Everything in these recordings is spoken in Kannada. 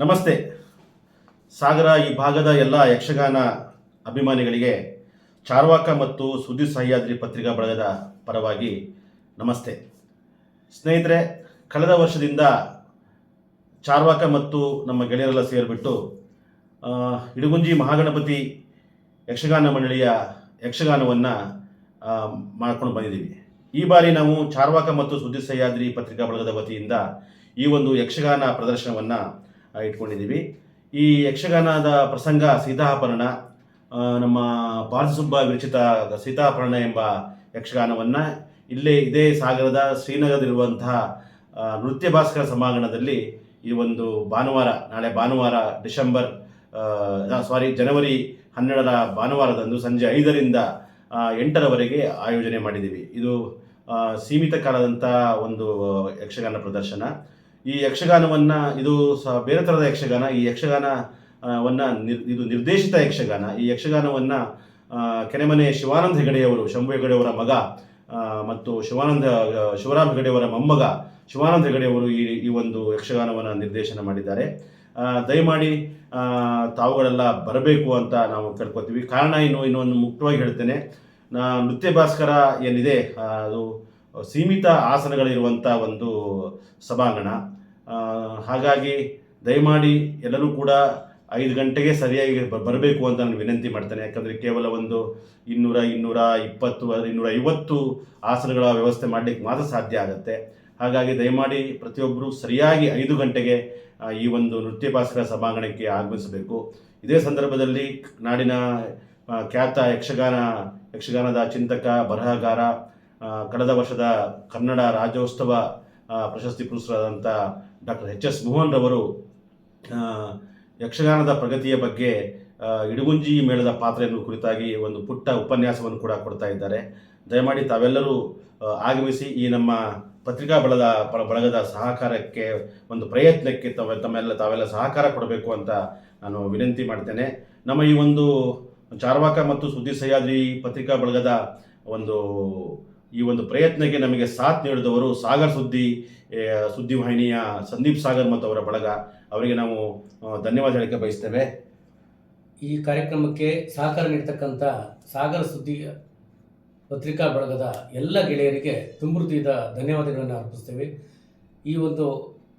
ನಮಸ್ತೆ. ಸಾಗರ ಈ ಭಾಗದ ಎಲ್ಲ ಯಕ್ಷಗಾನ ಅಭಿಮಾನಿಗಳಿಗೆ ಚಾರ್ವಾಕ ಮತ್ತು ಸುದ್ದಿ ಸಹ್ಯಾದ್ರಿ ಪತ್ರಿಕಾ ಬಳಗದ ಪರವಾಗಿ ನಮಸ್ತೆ. ಸ್ನೇಹಿತರೆ, ಕಳೆದ ವರ್ಷದಿಂದ ಚಾರ್ವಾಕ ಮತ್ತು ನಮ್ಮ ಗೆಳೆಯರೆಲ್ಲ ಸೇರಿಬಿಟ್ಟು ಇಡಗುಂಜಿ ಮಹಾಗಣಪತಿ ಯಕ್ಷಗಾನ ಮಂಡಳಿಯ ಯಕ್ಷಗಾನವನ್ನು ಮಾಡ್ಕೊಂಡು ಬಂದಿದ್ದೀವಿ. ಈ ಬಾರಿ ನಾವು ಚಾರ್ವಾಕ ಮತ್ತು ಸುದ್ದಿ ಸಹ್ಯಾದ್ರಿ ಪತ್ರಿಕಾ ಬಳಗದ ವತಿಯಿಂದ ಈ ಒಂದು ಯಕ್ಷಗಾನ ಪ್ರದರ್ಶನವನ್ನು ಇಟ್ಕೊಂಡಿದ್ದೀವಿ. ಈ ಯಕ್ಷಗಾನದ ಪ್ರಸಂಗ ಸೀತಾಪರಣ ನಮ್ಮ ಪಾರ್ಥಸುಬ್ಬ ವಿರಚಿತ ಸೀತಾಪರಣ ಎಂಬ ಯಕ್ಷಗಾನವನ್ನು ಇಲ್ಲೇ ಇದೇ ಸಾಗರದ ಶ್ರೀನಗರದಲ್ಲಿರುವಂತಹ ನೃತ್ಯ ಭಾಸ್ಕರ ಸಮಾಗಣದಲ್ಲಿ ಈ ಒಂದು ಭಾನುವಾರ, ನಾಳೆ ಭಾನುವಾರ ಡಿಸೆಂಬರ್ ಸಾರಿ ಜನವರಿ ಹನ್ನೆರಡರ ಭಾನುವಾರದಂದು ಸಂಜೆ ಐದರಿಂದ ಎಂಟರವರೆಗೆ ಆಯೋಜನೆ ಮಾಡಿದ್ದೀವಿ. ಇದು ಸೀಮಿತ ಕಾಲದಂಥ ಒಂದು ಯಕ್ಷಗಾನ ಪ್ರದರ್ಶನ. ಈ ಯಕ್ಷಗಾನವನ್ನು ಇದು ಸಹ ಬೇರೆ ಥರದ ಯಕ್ಷಗಾನ ಈ ಯಕ್ಷಗಾನ ಆ, ವನ್ನ ನಿರ್ ಇದು ನಿರ್ದೇಶಿತ ಯಕ್ಷಗಾನ ಈ ಯಕ್ಷಗಾನವನ್ನು ಕೆನೆಮನೆ ಶಿವಾನಂದ ಹೆಗಡೆಯವರು ಶಂಭು ಹೆಗಡೆಯವರ ಮಗ ಮತ್ತು ಶಿವಾನಂದ ಶಿವರಾಮ್ ಹೆಗಡೆಯವರ ಮೊಮ್ಮಗ ಶಿವಾನಂದ ಹೆಗಡೆಯವರು ಈ ಈ ಒಂದು ಯಕ್ಷಗಾನವನ್ನು ನಿರ್ದೇಶನ ಮಾಡಿದ್ದಾರೆ. ದಯಮಾಡಿ ತಾವುಗಳೆಲ್ಲ ಬರಬೇಕು ಅಂತ ನಾವು ಕೇಳ್ಕೊತೀವಿ. ಕಾರಣ ಇನ್ನು ಇನ್ನೊಂದು ಮುಕ್ತವಾಗಿ ಹೇಳ್ತೇನೆ. ನೃತ್ಯ ಭಾಸ್ಕರ ಏನಿದೆ ಅದು ಸೀಮಿತ ಆಸನಗಳಿರುವಂಥ ಒಂದು ಸಭಾಂಗಣ. ಹಾಗಾಗಿ ದಯಮಾಡಿ ಎಲ್ಲರೂ ಕೂಡ ಐದು ಗಂಟೆಗೆ ಸರಿಯಾಗಿ ಬರಬೇಕು ಅಂತ ನಾನು ವಿನಂತಿ ಮಾಡ್ತೇನೆ. ಯಾಕಂದರೆ ಕೇವಲ ಒಂದು ಇನ್ನೂರ ಇನ್ನೂರ ಇಪ್ಪತ್ತು, ಇನ್ನೂರ ಐವತ್ತು ಆಸನಗಳ ವ್ಯವಸ್ಥೆ ಮಾಡಲಿಕ್ಕೆ ಮಾತ್ರ ಸಾಧ್ಯ ಆಗುತ್ತೆ. ಹಾಗಾಗಿ ದಯಮಾಡಿ ಪ್ರತಿಯೊಬ್ಬರು ಸರಿಯಾಗಿ ಐದು ಗಂಟೆಗೆ ಈ ಒಂದು ನೃತ್ಯ ಭಾಸ್ಕರ ಸಭಾಂಗಣಕ್ಕೆ ಆಗಮಿಸಬೇಕು. ಇದೇ ಸಂದರ್ಭದಲ್ಲಿ ನಾಡಿನ ಖ್ಯಾತ ಯಕ್ಷಗಾನ, ಯಕ್ಷಗಾನದ ಚಿಂತಕ, ಬರಹಗಾರ ಕಳೆದ ವರ್ಷದ ಕನ್ನಡ ರಾಜ್ಯೋತ್ಸವ ಪ್ರಶಸ್ತಿ ಪುರಸ್ಕೃತರಾದಂಥ ಡಾಕ್ಟರ್ ಎಚ್ ಎಸ್ ಮೋಹನ್ ರವರು ಯಕ್ಷಗಾನದ ಪ್ರಗತಿಯ ಬಗ್ಗೆ ಇಡಗುಂಜಿ ಮೇಳದ ಪಾತ್ರೆಯನ್ನು ಕುರಿತಾಗಿ ಒಂದು ಪುಟ್ಟ ಉಪನ್ಯಾಸವನ್ನು ಕೂಡ ಕೊಡ್ತಾ ಇದ್ದಾರೆ. ದಯಮಾಡಿ ತಾವೆಲ್ಲರೂ ಆಗಮಿಸಿ ಈ ನಮ್ಮ ಪತ್ರಿಕಾ ಬಳದ ಬಳಗದ ಸಹಕಾರಕ್ಕೆ ಒಂದು ಪ್ರಯತ್ನಕ್ಕೆ ತಮ್ಮ ತಮ್ಮೆಲ್ಲ, ತಾವೆಲ್ಲ ಸಹಕಾರ ಕೊಡಬೇಕು ಅಂತ ನಾನು ವಿನಂತಿ ಮಾಡ್ತೇನೆ. ನಮ್ಮ ಈ ಒಂದು ಚಾರ್ವಾಕ ಮತ್ತು ಸುದ್ದಿ ಸಹ್ಯಾದ್ರಿ ಪತ್ರಿಕಾ ಬಳಗದ ಒಂದು ಈ ಒಂದು ಪ್ರಯತ್ನಕ್ಕೆ ನಮಗೆ ಸಾಥ್ ನೀಡಿದವರು ಸಾಗರ್ ಸುದ್ದಿ ಸುದ್ದಿವಾಹಿನಿಯ ಸಂದೀಪ್ ಸಾಗರ್ ಮತ್ತು ಅವರ ಬಳಗ. ಅವರಿಗೆ ನಾವು ಧನ್ಯವಾದ ಹೇಳಕ್ಕೆ ಬಯಸ್ತೇವೆ. ಈ ಕಾರ್ಯಕ್ರಮಕ್ಕೆ ಸಹಕಾರ ನೀಡತಕ್ಕಂಥ ಸಾಗರ ಸುದ್ದಿ ಪತ್ರಿಕಾ ಬಳಗದ ಎಲ್ಲ ಗೆಳೆಯರಿಗೆ ತುಂಬ ಹೃದಯದ ಧನ್ಯವಾದಗಳನ್ನು ಅರ್ಪಿಸ್ತೇವೆ. ಈ ಒಂದು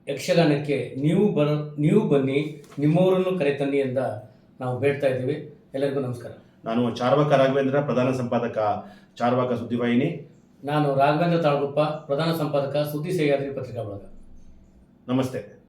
ಯಕ್ಷಗಾನಕ್ಕೆ ನೀವು ಬರ ನೀವು ಬನ್ನಿ ನಿಮ್ಮವರನ್ನು ಕರೆತನ್ನಿ ಅಂತ ನಾವು ಬೇಡ್ತಾ ಇದ್ದೀವಿ. ಎಲ್ಲರಿಗೂ ನಮಸ್ಕಾರ. ನಾನು ಚಾರ್ವಾಕ ರಾಘವೇಂದ್ರ ಪ್ರಧಾನ ಸಂಪಾದಕ ಚಾರ್ವಾಕ ಸುದ್ದಿವಾಹಿನಿ ನಾನು ರಾಘವೇಂದ್ರ ತಾಳಗುಪ್ಪ ಪ್ರಧಾನ ಸಂಪಾದಕ ಸುದ್ದಿ ಸಹ್ಯಾದ್ರಿ ಪತ್ರಿಕಾ ಬಳಗ. ನಮಸ್ತೆ.